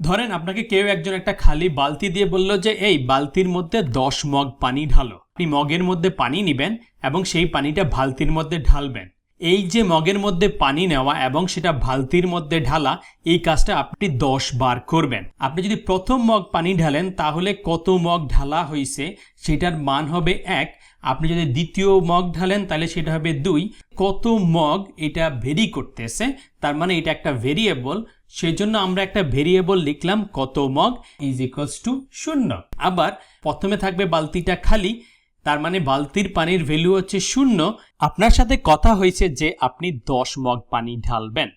ধরেন আপনাকে কেউ একজন একটা খালি বালতি দিয়ে বলল যে, এই বালতির মধ্যে দশ মগ পানি ঢালো। আপনি মগের মধ্যে পানি নেবেন এবং সেই পানিটা বালতির মধ্যে ঢালবেন। এই যে মগের মধ্যে পানি নেওয়া এবং সেটা বালতির মধ্যে ঢালা, এই কাজটা আপনি দশ বার করবেন। আপনি যদি প্রথম মগ পানি ঢালেন, তাহলে কত মগ ঢালা হয়েছে সেটার মান হবে এক। আপনি যদি দ্বিতীয় মগ ঢালেন, তাহলে সেটা হবে দুই। কত মগ এটা ভেরি করতেছে, তার মানে এটা একটা ভেরিয়েবল সেই জন্য আমরা একটা ভেরিয়েবল লিখলাম কত মগ ইজ ইকুয়ালস টু শূন্য। আবার প্রথমে থাকবে বালতিটা খালি, তার মানে বালতির পানির ভ্যালু হচ্ছে শূন্য। আপনার সাথে কথা হয়েছে যে আপনি দশ মগ পানি ঢালবেন।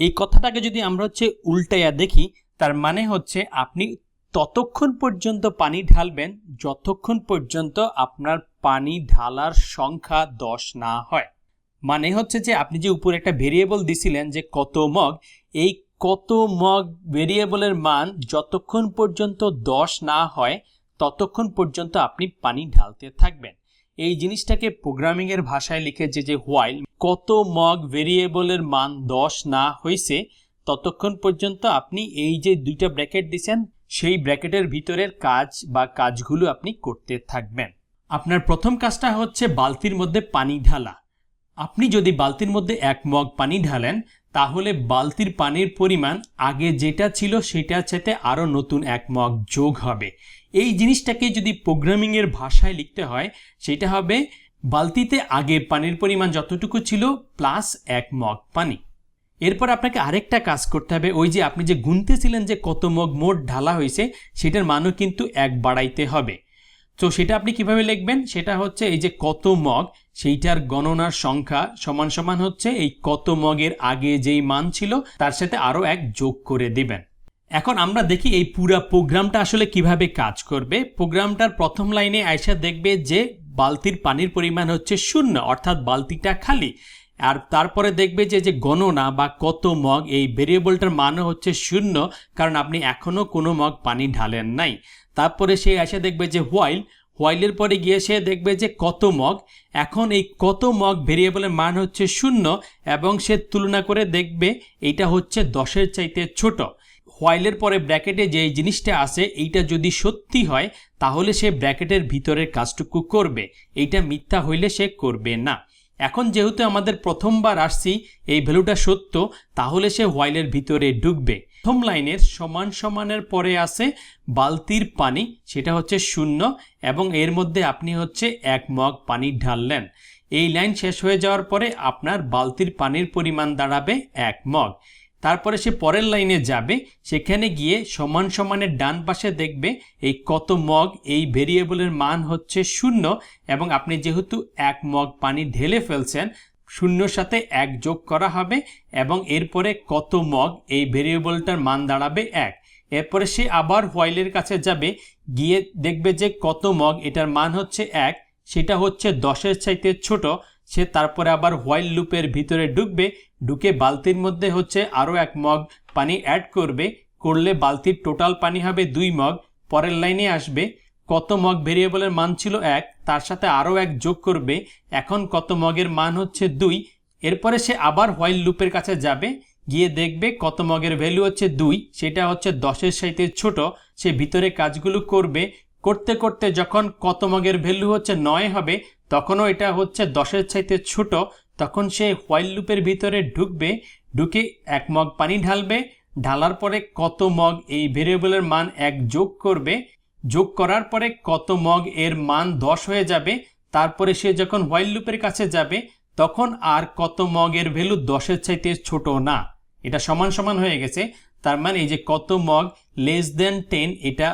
এই কথাটাকে যদি আমরা হচ্ছে উল্টাইয়া দেখি, তার মানে হচ্ছে আপনি ততক্ষণ পর্যন্ত পানি ঢালবেন, যতক্ষণ পর্যন্ত আপনার পানি ঢালার সংখ্যা দশ না হয়। মানে হচ্ছে যে আপনি যে উপরে একটা ভেরিয়েবল দিছিলেন যে কত মগ, এই কত মগ ভেরিয়েবলের মান যতক্ষণ পর্যন্ত দশ না হয়, ততক্ষণ পর্যন্ত আপনি পানি ঢালতে থাকবেন। এই জিনিসটাকে প্রোগ্রামিংয়ের ভাষায় লিখেছে যে হোয়াইল কত মগ ভেরিয়েবলের মান দশ না হয়েছে ততক্ষণ পর্যন্ত আপনি এই যে দুইটা ব্র্যাকেট দিছেন, সেই ব্র্যাকেটের ভিতরের কাজ বা কাজগুলো আপনি করতে থাকবেন। আপনার প্রথম কাজটা হচ্ছে বালতির মধ্যে পানি ঢালা। আপনি যদি বালতির মধ্যে এক মগ পানি ঢালেন, তাহলে বালতির পানির পরিমাণ আগে যেটা ছিল সেটার চাইতে আরও নতুন এক মগ যোগ হবে। এই জিনিসটাকে যদি প্রোগ্রামিংয়ের ভাষায় লিখতে হয়, সেটা হবে বালতিতে আগে পানির পরিমাণ যতটুকু ছিল প্লাস এক মগ পানি। এরপর আপনাকে আরেকটা কাজ করতে হবে, ওই যে আপনি যে গুনতেছিলেন যে কত মগ মোট ঢালা হয়েছে, সেটার মানও কিন্তু এক বাড়াইতে হবে। তো সেটা আপনি কীভাবে লিখবেন? সেটা হচ্ছে এই যে কত মগ, সেইটার গণনার সংখ্যা সমান সমান হচ্ছে এই কত মগের আগে যেই মান ছিল, তার সাথে আরও এক যোগ করে দিবেন। এখন আমরা দেখি এই পুরা প্রোগ্রামটা আসলে কীভাবে কাজ করবে। প্রোগ্রামটার প্রথম লাইনে আয়সা দেখবে যে বালতির পানির পরিমাণ হচ্ছে শূন্য, অর্থাৎ বালতিটা খালি। আর তারপরে দেখবে যে যে গণনা বা কত মগ, এই ভেরিয়েবলটার মানও হচ্ছে শূন্য, কারণ আপনি এখনও কোনো মগ পানি ঢালেন নাই। তারপরে সে এসে দেখবে যে হোয়াইল হোয়াইলের পরে গিয়ে সে দেখবে যে কত মগ। এখন এই কত মগ ভেরিয়েবলের মান হচ্ছে শূন্য এবং সে তুলনা করে দেখবে এইটা হচ্ছে দশের চাইতে ছোট। হোয়াইলের পরে ব্র্যাকেটে যে জিনিসটা আছে, এইটা যদি সত্যি হয়, তাহলে সে ব্র্যাকেটের ভিতরের কাজটুকু করবে। এইটা মিথ্যা হইলে সে করবে না। এখন যেহেতু আমাদের প্রথমবার আসছি এই ভ্যালুটা সত্য, তাহলে সে হোয়াইলের ভিতরে ঢুকবে। প্রথম লাইনের সমান সমানের পরে আছে বালতির পানি, সেটা হচ্ছে শূন্য, এবং এর মধ্যে আপনি হচ্ছে এক মগ পানি ঢাললেন। এই লাইন শেষ হয়ে যাওয়ার পরে আপনার বালতির পানির পরিমাণ দাঁড়াবে এক মগ। তারপরে সে পরের লাইনে যাবে, সেখানে গিয়ে সমান সমানের ডান পাশে দেখবে এই কত মগ, এই ভেরিয়েবলের মান হচ্ছে শূন্য এবং আপনি যেহেতু এক মগ পানি ঢেলে ফেলছেন, শূন্যর সাথে এক যোগ করা হবে এবং এরপরে কত মগ, এই ভেরিয়েবলটার মান দাঁড়াবে এক। এরপরে সে আবার হোয়াইলের কাছে যাবে, গিয়ে দেখবে যে কত মগ, এটার মান হচ্ছে এক, সেটা হচ্ছে দশের চাইতে ছোট সে তারপরে আবার হোয়াইল লুপের ভিতরে ঢুকবে, ঢুকে বালতির মধ্যে হচ্ছে আরও এক মগ পানি অ্যাড করবে, করলে বালতির টোটাল পানি হবে দুই মগ পরের লাইনে আসবে, কত মগ ভেরিয়েবলের মান ছিল এক, তার সাথে আরও এক যোগ করবে, এখন কত মগের মান হচ্ছে দুই, এরপরে সে আবার হোয়াইল লুপের কাছে যাবে, গিয়ে দেখবে কত মগের ভ্যালু হচ্ছে দুই, সেটা হচ্ছে দশের সাইতে ছোট, সে ভিতরে কাজগুলো করবে, করতে করতে যখন কত মগের ভ্যালু হচ্ছে নয় হবে তখনও এটা হচ্ছে দশের চাইতে ছোট, তখন সে হোয়াইল লুপের ভিতরে ঢুকবে, ঢুকে এক মগ পানি ঢালবে, ঢালার পরে কত মগ এই ভেরিয়েবলের মান এক যোগ করবে, যোগ করার পরে কত মগ এর মান দশ হয়ে যাবে, তারপরে সে যখন হোয়াইল লুপের কাছে যাবে, তখন আর কত মগের ভ্যালু দশের চাইতে ছোট না। এটা সমান সমান হয়ে গেছে, তার মানে এই যে কত মগ লেস দেন টেন এটা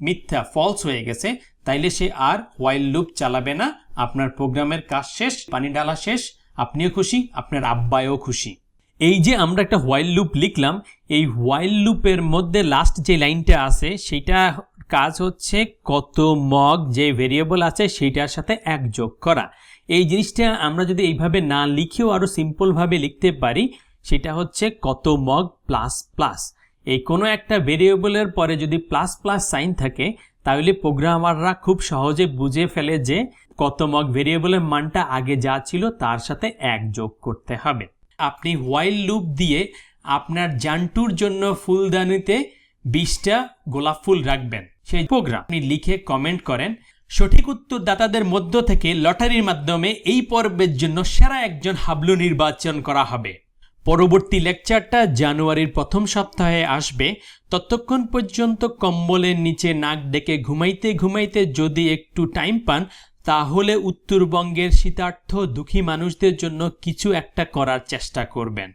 মিথ্যা ফলস হয়ে গেছে, তাইলে সে আর হোয়াইল লুপ চালাবে না আপনার প্রোগ্রামের কাজ শেষ, পানি ঢালা শেষ, আপনিও খুশি, আপনার আব্বায়ও খুশি। এই যে আমরা একটা হোয়াইল লুপ লিখলাম, এই হোয়াইল লুপের মধ্যে লাস্ট যে লাইনটা আছে সেটা কাজ হচ্ছে কত মগ যে ভেরিয়েবল আছে, সেইটার সাথে এক যোগ করা। এই জিনিসটা আমরা যদি এইভাবে না লিখেও আরও সিম্পলভাবে লিখতে পারি, সেটা হচ্ছে কত মগ প্লাস প্লাস এই কোনো একটা ভেরিয়েবলের পরে যদি প্লাস প্লাস সাইন থাকে তাহলে প্রোগ্রামাররা খুব সহজে বুঝে ফেলে যে কত মগ ভেরিয়েবলের মানটা আগে যা ছিল তার সাথে এক যোগ করতে হবে। আপনি হোয়াইল লুপ দিয়ে আপনার জান্টুর জন্য ফুলদানিতে বিশটা গোলাপ ফুল রাখবেন। সেই প্রোগ্রাম আপনি লিখে কমেন্ট করেন, সঠিক উত্তরদাতাদের মধ্য থেকে লটারির মাধ্যমে এই পর্বের জন্য সেরা একজন হাবলু নির্বাচন করা হবে। পরবর্তী লেকচারটা জানুয়ারির প্রথম সপ্তাহে আসবে। ততক্ষণ পর্যন্ত কম্বলের নিচে নাক ডেকে ঘুমাইতে ঘুমাইতে যদি একটু টাইম পান, তাহলে উত্তরবঙ্গের শীতার্থ দুঃখী মানুষদের জন্য কিছু একটা করার চেষ্টা করবেন।